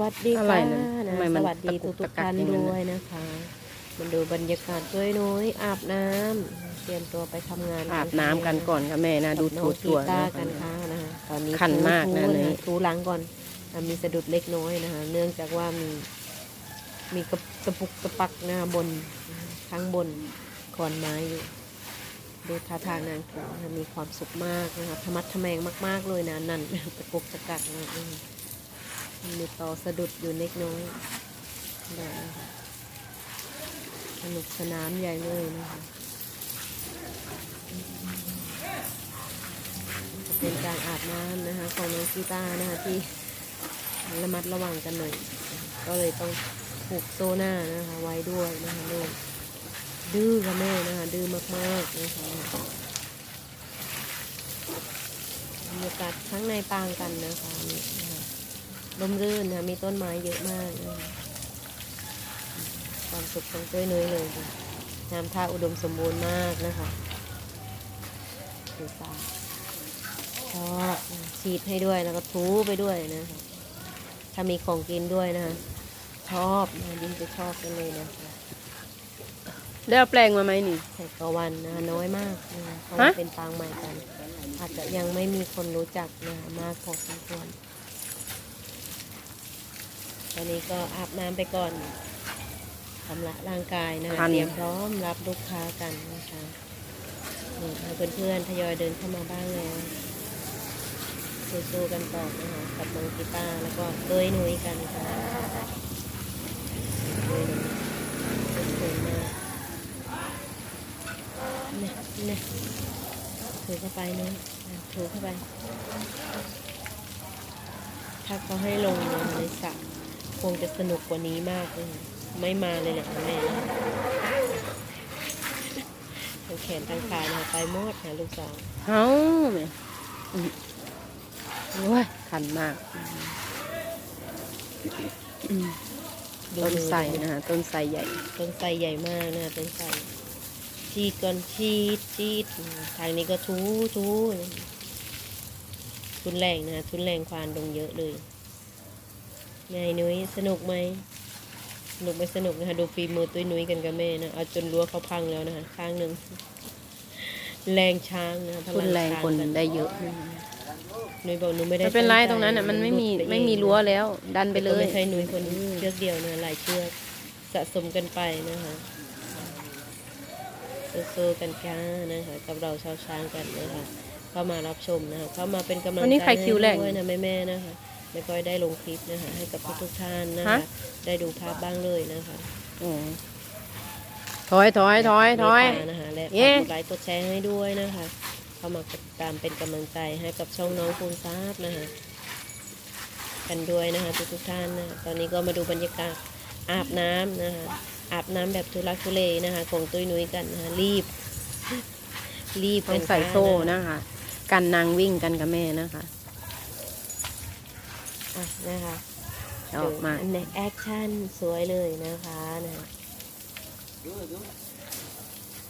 วัสดีอะไรค่ะนะนะทำไมมันสวัสดีตะกุทุกกตะๆกักท่านอย่างนั้นด้วยนะคะ มันดูบรรยากาศด้วยน้อยอาบน้ำเตรียมตัวไปทำงานอาบน้ำกันก่อนค่ะแม่นะกับดูน้ถูองตัวกีตานะร์กันค่ะนะคะตอนนี้คันมากนะถูๆนี่ ถูหลังก่อนอะมีสะดุดเล็กน้อยนะคะ เนื่องจากว่ามีมีกระกระปุกกระปักหน้าบนข้างบนขอนไม้อยู่ดูท่าทางนางถูนะคะมีความสุขมากนะคะธรรมัดทะแมงมาก ๆ เลยนะนั่น ตะกุกตะกักนะอืม มีต่อสะดุดอยู่เล็กน้อยได้นะคะสนุกสนานใหญ่เลยนะคะจะเป็นการอาบน้ำนะคะ ของน้องกีตาร์นะคะที่ระมัดระวังกันหน่อย ก็เลยต้องผูกโซ่หน้านะคะ ไว้ด้วยนะคะลูกดื้อค่ะแม่นะคะ ดื้อมากๆนะคะบรรยากาศข้างในต่างกันนะคะนี่นะคะ ร่มรื่นนะมีต้นไม้เยอะมากนะคะความสุขของต้วยนุ้ยเลยค่ะน้ำท่าอุดมสมบูรณ์มากนะคะดูตาชอบนะฉีดให้ด้วยแล้วก็ถูไปด้วยนะคะถ้ามีของกินด้วยนะคะชอบนะยิ่งจะชอบกันเลยนะคะได้เอาแปลงมาไหมนี่แต่กวันนะคะน้อยมากนะคะเพราะว่าฮะเป็นปางใหม่กัน อาจจะยังไม่มีคนรู้จักนะคะมากพอสมควร ตอนนี้ก็อาบน้ำไปก่อนทำละร่างกายนะคะทันเตรียมพร้อมรับลูกค้ากันนะคะนี่ให้เพื่อนๆทยอยเดินเข้ามาบ้างแล้วสู้ๆกันต่อนะคะกับน้องกีตาร์แล้วก็เต้ยนุ้ยกันค่ะเต้ยนุ้ยสวยมากเนี่ยเนี่ยถือเข้าไปเนาะถือเข้าไป ถ้าเขาให้ลงนะคะในสระค งจะสนุกกว่านี้มากเลยไม่มาเลยแหละแม่ทั้งแขนทั้งขานะคะไปหมดนะลูกสาวเฮ้าแม่อืมโอ้ยคันมากอืมดูต้นมือไทรนะคะต้นไทรใหญ่ ต้นไทรใหญ่มากนะต้นไทรชีดก่อนชีดชีดทางนี้ก็ทูทูทุนแรงนะทุนแรงควานลงเยอะเลย ไงนุ้ยสนุกไหมสนุกไม่สนุกนะคะดูฝีมือตุ้ยนุ้ยกันกับแม่นะเอาจนรั้วเขาพังแล้วนะคะข้างหนึ่งแรงช้างนะพทุลันแรงช้าคนกัได้เยอะนุ้ยบอกหนูไม่ได้ไม่เป็นไรใจตรงนั้นอะมันไม่มีหลุดปไม่เองมีรั้วแล้ว ดันไปเลก็ย ไม่ใช่นุ้ยคนเชือกเดียวนะหลายเชือกสะสมกันไปนะคะสู้ๆกันค่ะนะคะกับเราชาวช้างกันนะคะเข้ามารับชมนะคะเข้ามาเป็นกำลังวันนี้ใจใครคิวแรก ให้ด้วยนะแม่ๆนะคะ ไม่ค่อยได้ลงคลิปนะคะให้กับทุกๆท่านนะฮะคะได้ดูภาพบ้างเลยนะคะอ๋อถอยถอยถอยถอย เมตตานะคะและเย้ ฝากกดไลค์กดแชร์ให้ด้วยนะคะ เข้ามากดตามเป็นกำลังใจให้กับช่องน้องคูณทราบนะคะกันด้วยนะคะทุกๆท่านนะคะตอนนี้ก็มาดูบรรยากาศอาบน้ำนะคะอาบน้ำแบบทุลักทุเลนะคะของตุ้ยนุ้ยกันนะคะรีบ รีบต้องกันใส่ค่ะโซ่นะคะ กันนางวิ่งกันกับแม่นะคะ อะนะคะออกมาในแอคชั่นสวยเลยนะคะนะ